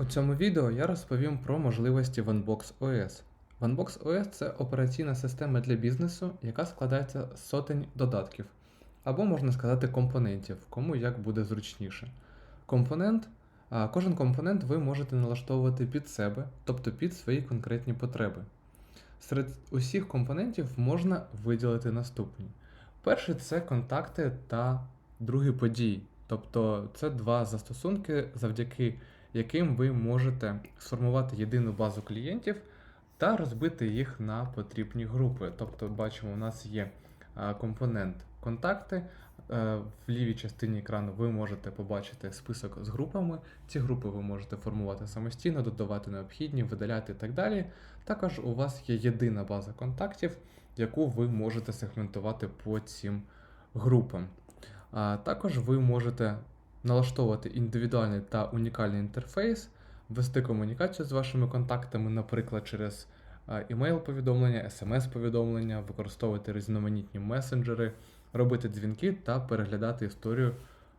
У цьому відео я розповім про можливості OneBox OS. OneBox OS це операційна система для бізнесу, яка складається з сотень додатків, або можна сказати компонентів, кому як буде зручніше. Компонент, кожен компонент ви можете налаштовувати під себе, тобто під свої конкретні потреби. Серед усіх компонентів можна виділити наступні. Перший це контакти та другий події. Тобто це два застосунки, завдяки яким ви можете сформувати єдину базу клієнтів та розбити їх на потрібні групи. Тобто, бачимо, у нас є компонент контакти. Е, В лівій частині екрану ви можете побачити список з групами. Ці групи ви можете формувати самостійно, додавати необхідні, видаляти і так далі. Також у вас є єдина база контактів, яку ви можете сегментувати по цим групам. Також ви можете налаштовувати індивідуальний та унікальний інтерфейс, вести комунікацію з вашими контактами, наприклад, через імейл-повідомлення, смс-повідомлення, використовувати різноманітні месенджери, робити дзвінки та переглядати історію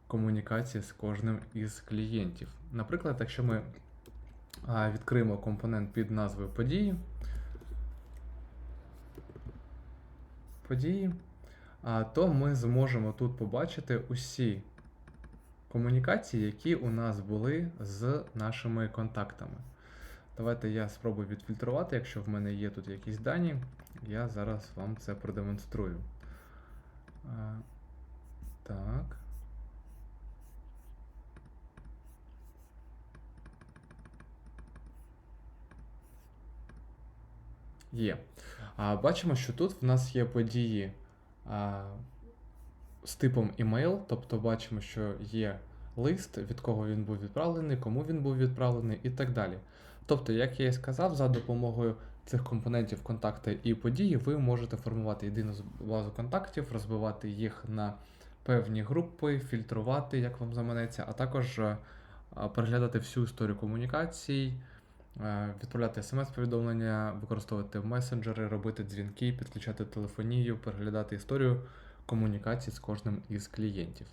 комунікації з кожним із клієнтів. Наприклад, якщо ми відкриємо компонент під назвою події, події, то ми зможемо тут побачити усі комунікації, які у нас були з нашими контактами. Давайте я спробую відфільтрувати, якщо в мене є тут якісь дані, я зараз вам це продемонструю. Так. Є. А, Бачимо, що тут в нас є події а, з типом email, тобто бачимо, що є лист, від кого він був відправлений, кому він був відправлений і так далі. Тобто, як я і сказав, за допомогою цих компонентів контакти і події ви можете формувати єдину базу контактів, розбивати їх на певні групи, фільтрувати, як вам заманеться, а також е, переглядати всю історію комунікацій, е, відправляти смс-повідомлення, використовувати месенджери, робити дзвінки, підключати телефонію, переглядати історію комунікацій з кожним із клієнтів.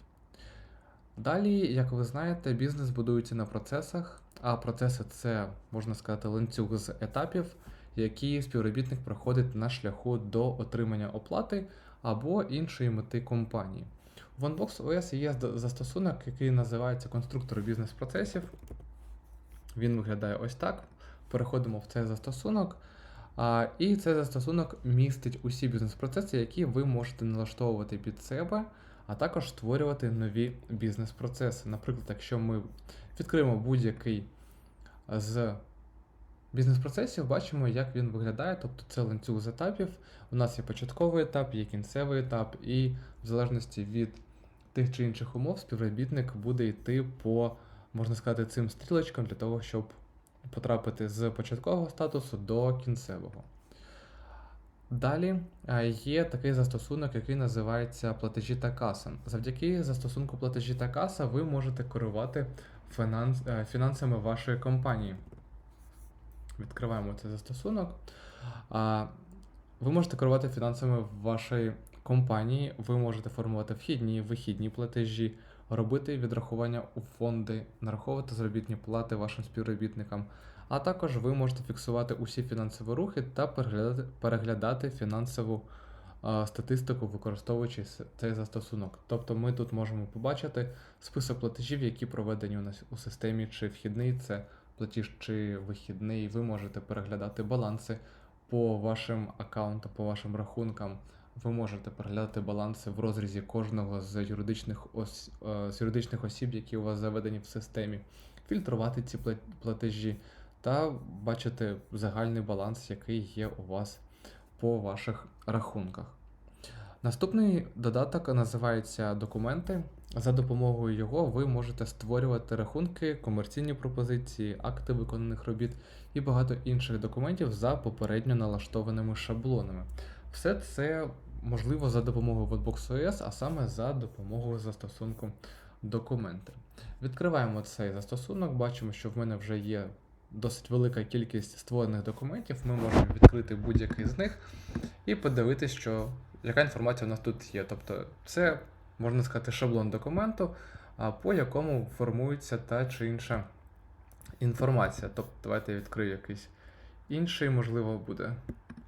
Далі, як ви знаєте, бізнес будується на процесах, а процеси це, можна сказати, ланцюг з етапів, які співробітник проходить на шляху до отримання оплати або іншої мети компанії. В OneBox OS є застосунок, який називається конструктор бізнес-процесів. Він виглядає ось так. Переходимо в цей застосунок. І цей застосунок містить усі бізнес-процеси, які ви можете налаштовувати під себе, а також створювати нові бізнес-процеси. Наприклад, якщо ми відкриємо будь-який з бізнес-процесів, бачимо, як він виглядає. Тобто це ланцюг з етапів. У нас є початковий етап, є кінцевий етап, і в залежності від тих чи інших умов співробітник буде йти по, можна сказати, цим стрілочкам для того, щоб потрапити з початкового статусу до кінцевого. Далі е, є такий застосунок, який називається платежі та каса. Завдяки застосунку платежі та каса ви можете керувати фінанс, е, фінансами вашої компанії. Відкриваємо цей застосунок. Ви можете керувати фінансами вашої компанії, ви можете формувати вхідні, вихідні платежі, робити відрахування у фонди, нараховувати заробітні плати вашим співробітникам. А також ви можете фіксувати усі фінансові рухи та переглядати, переглядати фінансову а, статистику, використовуючи цей застосунок. Тобто ми тут можемо побачити список платежів, які проведені у нас у системі, чи вхідний це платіж, чи вихідний. Ви можете переглядати баланси по вашим аккаунтам, по вашим рахункам. Ви можете переглядати баланси в розрізі кожного з юридичних, ос... е, з юридичних осіб, які у вас заведені в системі, фільтрувати ці платежі та бачити загальний баланс, який є у вас по ваших рахунках. Наступний додаток називається Документи. За допомогою його ви можете створювати рахунки, комерційні пропозиції, акти виконаних робіт і багато інших документів за попередньо налаштованими шаблонами. Все це можливо за допомогою Webbox OS, а саме за допомогою застосунку документи. Відкриваємо цей застосунок, бачимо, що в мене вже є досить велика кількість створених документів. Ми можемо відкрити будь-який з них і подивитися, що яка інформація у нас тут є. Тобто, це можна сказати шаблон документу, по якому формується та чи інша інформація. Тобто, давайте я відкрию якийсь інший, можливо, буде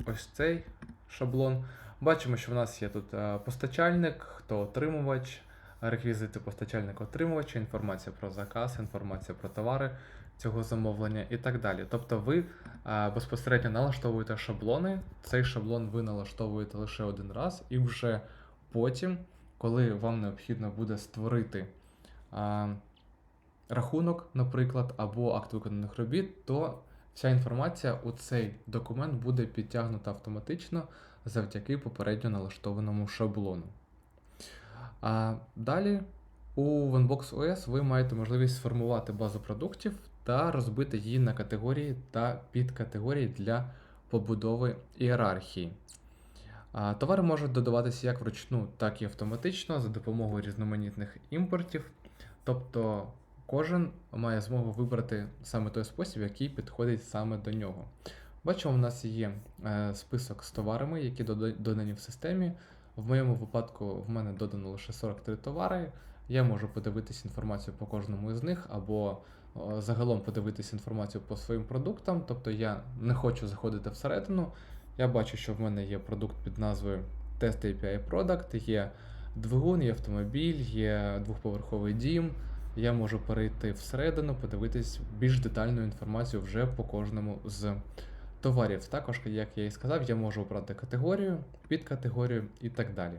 ось цей шаблон. Бачимо, що в нас є тут е, постачальник, хто отримувач, реквізити постачальника отримувача, інформація про заказ, інформація про товари цього замовлення і так далі. Тобто ви е, безпосередньо налаштовуєте шаблони. Цей шаблон ви налаштовуєте лише один раз, і вже потім, коли вам необхідно буде створити е, рахунок, наприклад, або акт виконаних робіт, то вся інформація у цей документ буде підтягнута автоматично завдяки попередньо налаштованому шаблону. А далі у OneBox OS ви маєте можливість сформувати базу продуктів та розбити її на категорії та підкатегорії для побудови ієрархії. Товари можуть додаватися як вручну, так і автоматично за допомогою різноманітних імпортів. Тобто кожен має змогу вибрати саме той спосіб, який підходить саме до нього. Бачимо, у нас є е, список з товарами, які додані в системі. В моєму випадку в мене додано лише 43 товари. Я можу подивитись інформацію по кожному із них, або загалом подивитись інформацію по своїм продуктам. Тобто я не хочу заходити всередину. Я бачу, що в мене є продукт під назвою Test API Product, є двигун, є автомобіль, є двохповерховий дім. Я можу перейти всередину, подивитись більш детальну інформацію вже по кожному з товарів. Також, як я і сказав, я можу обрати категорію, підкатегорію і так далі.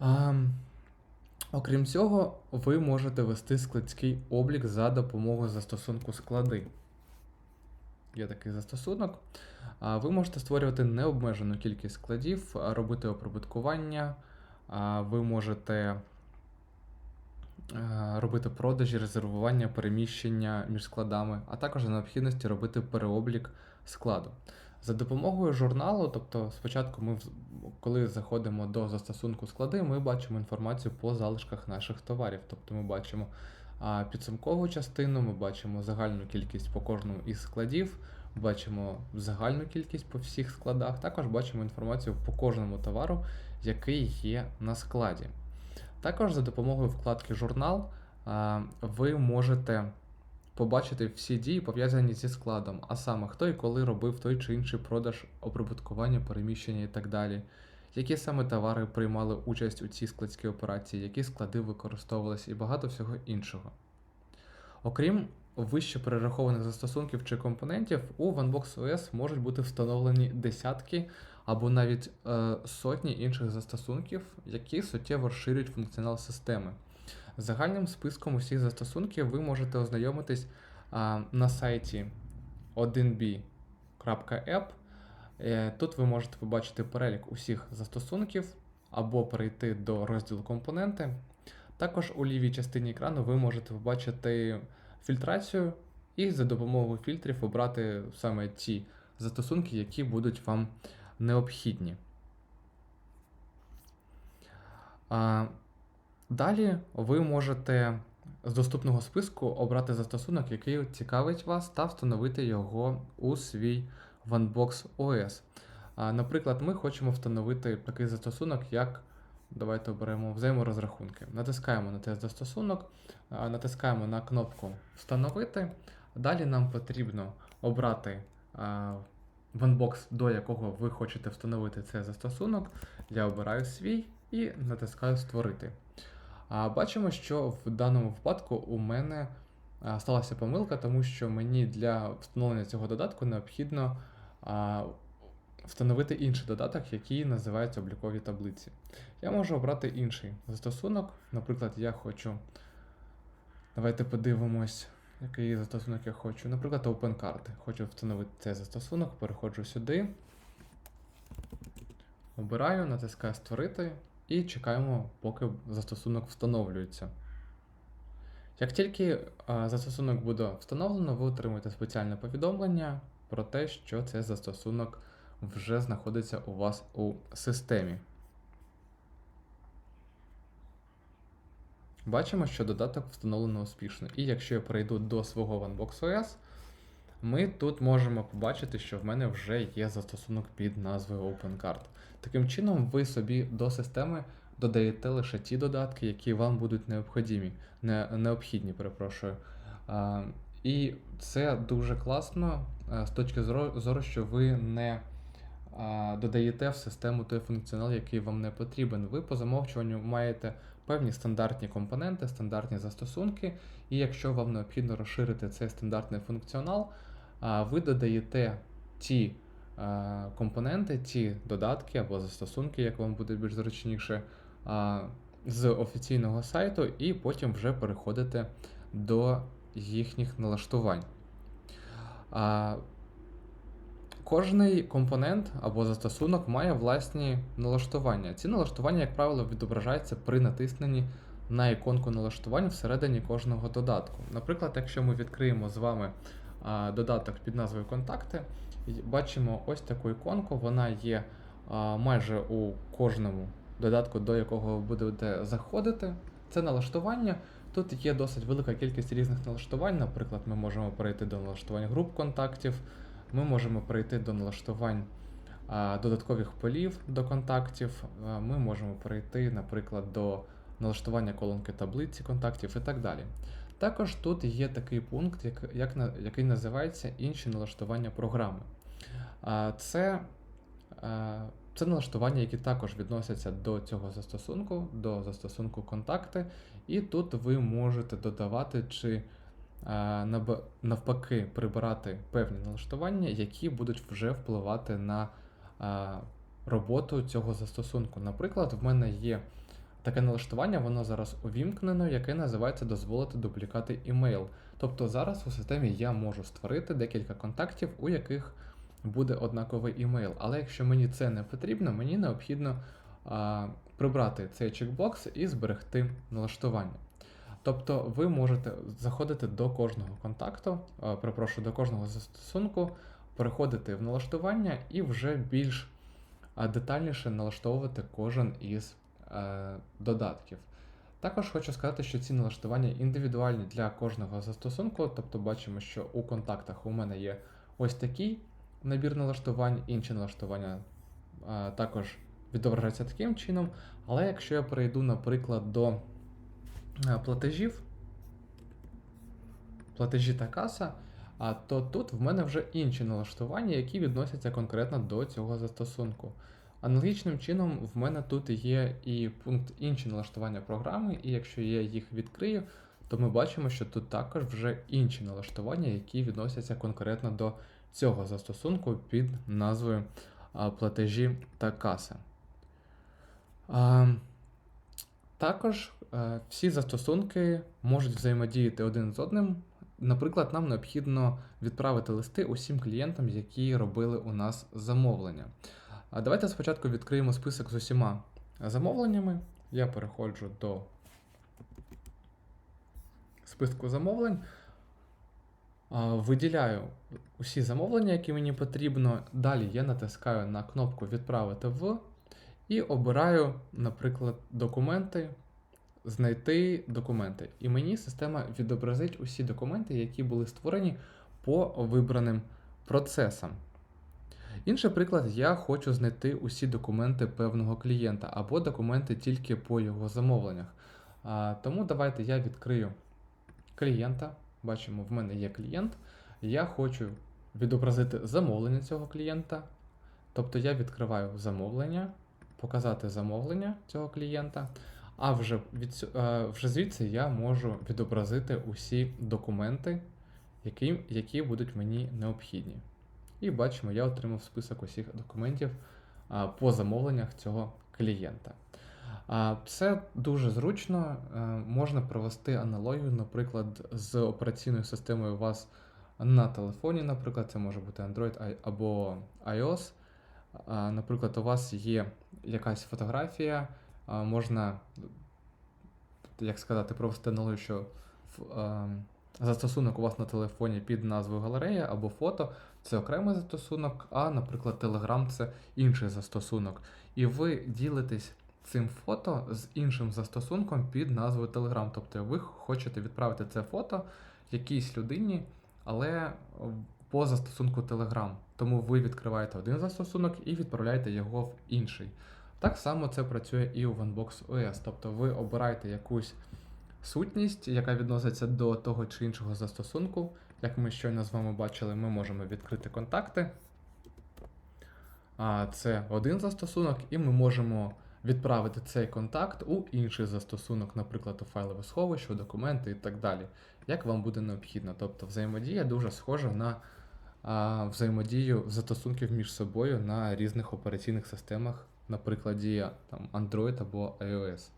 А, окрім цього, ви можете вести складський облік за допомогою застосунку склади. Є такий застосунок. А, Ви можете створювати необмежену кількість складів, робити оприбуткування, а, ви можете робити продажі, резервування, переміщення між складами, а також за необхідності робити переоблік складу. За допомогою журналу, тобто спочатку ми, коли заходимо до застосунку склади, ми бачимо інформацію по залишках наших товарів. Тобто ми бачимо підсумкову частину, ми бачимо загальну кількість по кожному із складів, бачимо загальну кількість по всіх складах, також бачимо інформацію по кожному товару, який є на складі. Також за допомогою вкладки Журнал ви можете побачити всі дії, пов'язані зі складом, а саме хто і коли робив той чи інший продаж, оприбуткування, переміщення і так далі. Які саме товари приймали участь у цій складській операції, які склади використовувалися і багато всього іншого. Окрім вище перерахованих застосунків чи компонентів, у OneBox OS можуть бути встановлені десятки або навіть е, сотні інших застосунків, які суттєво розширюють функціонал системи. Загальним списком усіх застосунків ви можете ознайомитись а, на сайті 1b.app. Е, Тут ви можете побачити перелік усіх застосунків або перейти до розділу компоненти. Також у лівій частині екрану ви можете побачити фільтрацію і за допомогою фільтрів обрати саме ті застосунки, які будуть вам необхідні. Далі ви можете з доступного списку обрати застосунок, який цікавить вас, та встановити його у свій OneBox OS. Наприклад, ми хочемо встановити такий застосунок, як давайте оберемо взаєморозрахунки. Натискаємо на цей застосунок, натискаємо на кнопку Встановити. Далі нам потрібно обрати OneBox, до якого ви хочете встановити цей застосунок. Я обираю свій і натискаю Створити. А бачимо, що в даному випадку у мене сталася помилка, тому що мені для встановлення цього додатку необхідно а, встановити інший додаток, який називається облікові таблиці. Я можу обрати інший застосунок. Наприклад, я хочу. Давайте подивимось, який застосунок я хочу. Наприклад, OpenCard. Хочу встановити цей застосунок, переходжу сюди. Обираю, натискаю Створити і чекаємо, поки застосунок встановлюється. Як тільки застосунок буде встановлено, ви отримаєте спеціальне повідомлення про те, що цей застосунок вже знаходиться у вас у системі. Бачимо, що додаток встановлено успішно. І якщо я перейду до свого OneBox OS, ми тут можемо побачити, що в мене вже є застосунок під назвою OpenCard. Таким чином, ви собі до системи додаєте лише ті додатки, які вам будуть необхідні, не, необхідні, перепрошую. А, І це дуже класно е, з точки зору, що ви не а, додаєте в систему той функціонал, який вам не потрібен. Ви по замовчуванню маєте певні стандартні компоненти, стандартні застосунки, і якщо вам необхідно розширити цей стандартний функціонал, ви додаєте ті компоненти, ті додатки або застосунки, як вам буде більш зручніше, з офіційного сайту, і потім вже переходите до їхніх налаштувань. Кожний компонент або застосунок має власні налаштування. Ці налаштування, як правило, відображаються при натисненні на іконку налаштувань всередині кожного додатку. Наприклад, якщо ми відкриємо з вами додаток під назвою Контакти, бачимо ось таку іконку, вона є майже у кожному додатку, до якого ви будете заходити. Це налаштування. Тут є досить велика кількість різних налаштувань. Наприклад, ми можемо перейти до налаштувань груп контактів, ми можемо перейти до налаштувань додаткових полів до контактів, ми можемо перейти, наприклад, до налаштування колонки таблиці контактів і так далі. Також тут є такий пункт, як, як, який називається інші налаштування програми. Це, це налаштування, які також відносяться до цього застосунку, до застосунку контакти, і тут ви можете додавати чи навпаки прибирати певні налаштування, які будуть вже впливати на роботу цього застосунку. Наприклад, в мене є таке налаштування, воно зараз увімкнено, яке називається дозволити дублікати імейл. Тобто зараз у системі я можу створити декілька контактів, у яких буде однаковий імейл. Але якщо мені це не потрібно, мені необхідно а, прибрати цей чекбокс і зберегти налаштування. Тобто ви можете заходити до кожного контакту, а, перепрошую, до кожного застосунку, переходити в налаштування і вже більш детальніше налаштовувати кожен із е, додатків. Також хочу сказати, що ці налаштування індивідуальні для кожного застосунку, тобто бачимо, що у контактах у мене є ось такий набір налаштувань, інші налаштування е, також відображаються таким чином. Але якщо я перейду, наприклад, до е, платежів, платежі та каса, а то тут в мене вже інші налаштування, які відносяться конкретно до цього застосунку. Аналогічним чином, в мене тут є і пункт інші налаштування програми, і якщо я їх відкрию, то ми бачимо, що тут також вже інші налаштування, які відносяться конкретно до цього застосунку під назвою платежі та каса. Також е, всі застосунки можуть взаємодіяти один з одним. Наприклад, нам необхідно відправити листи усім клієнтам, які робили у нас замовлення. Давайте спочатку відкриємо список з усіма замовленнями. Я переходжу до списку замовлень. Виділяю усі замовлення, які мені потрібно. Далі я натискаю на кнопку Відправити в і обираю, наприклад, документи, знайти документи. І мені система відобразить усі документи, які були створені по вибраним процесам. Інший приклад, я хочу знайти усі документи певного клієнта або документи тільки по його замовленнях. А, тому давайте я відкрию клієнта. Бачимо, в мене є клієнт. Я хочу відобразити замовлення цього клієнта. Тобто я відкриваю замовлення, показати замовлення цього клієнта. А вже, від, е, вже звідси я можу відобразити усі документи, які, які будуть мені необхідні. І бачимо, я отримав список усіх документів по замовленнях цього клієнта. Це дуже зручно. е, Можна провести аналогію, наприклад, з операційною системою у вас на телефоні, наприклад, це може бути Android або iOS. Наприклад, у вас є якась фотографія, можна, як сказати, провести аналогію, що застосунок у вас на телефоні під назвою галерея або фото це окремий застосунок, а, наприклад, Telegram це інший застосунок. І ви ділитесь цим фото з іншим застосунком під назвою Telegram. Тобто ви хочете відправити це фото якійсь людині, але по застосунку Telegram. Тому ви відкриваєте один застосунок і відправляєте його в інший. Так само це працює і у OneBox OS. Тобто ви обираєте якусь сутність, яка відноситься до того чи іншого застосунку. Як ми щойно з вами бачили, ми можемо відкрити контакти. А це один застосунок, і ми можемо відправити цей контакт у інший застосунок, наприклад, у файлове сховище, у документи і так далі, як вам буде необхідно. Тобто взаємодія дуже схожа на взаємодію застосунків між собою на різних операційних системах, на прикладі там, Android або iOS.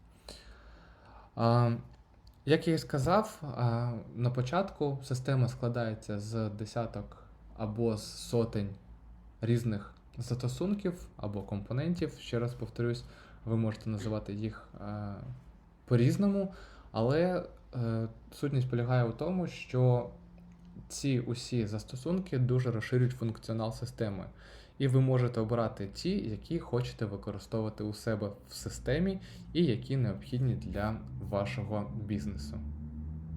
Як я і сказав, на початку система складається з десяток або з сотень різних застосунків або компонентів. Ще раз повторюсь, ви можете називати їх по-різному, але е, сутність полягає у тому, що ці усі застосунки дуже розширюють функціонал системи. І ви можете обирати ті, які хочете використовувати у себе в системі, і які необхідні для вашого бізнесу.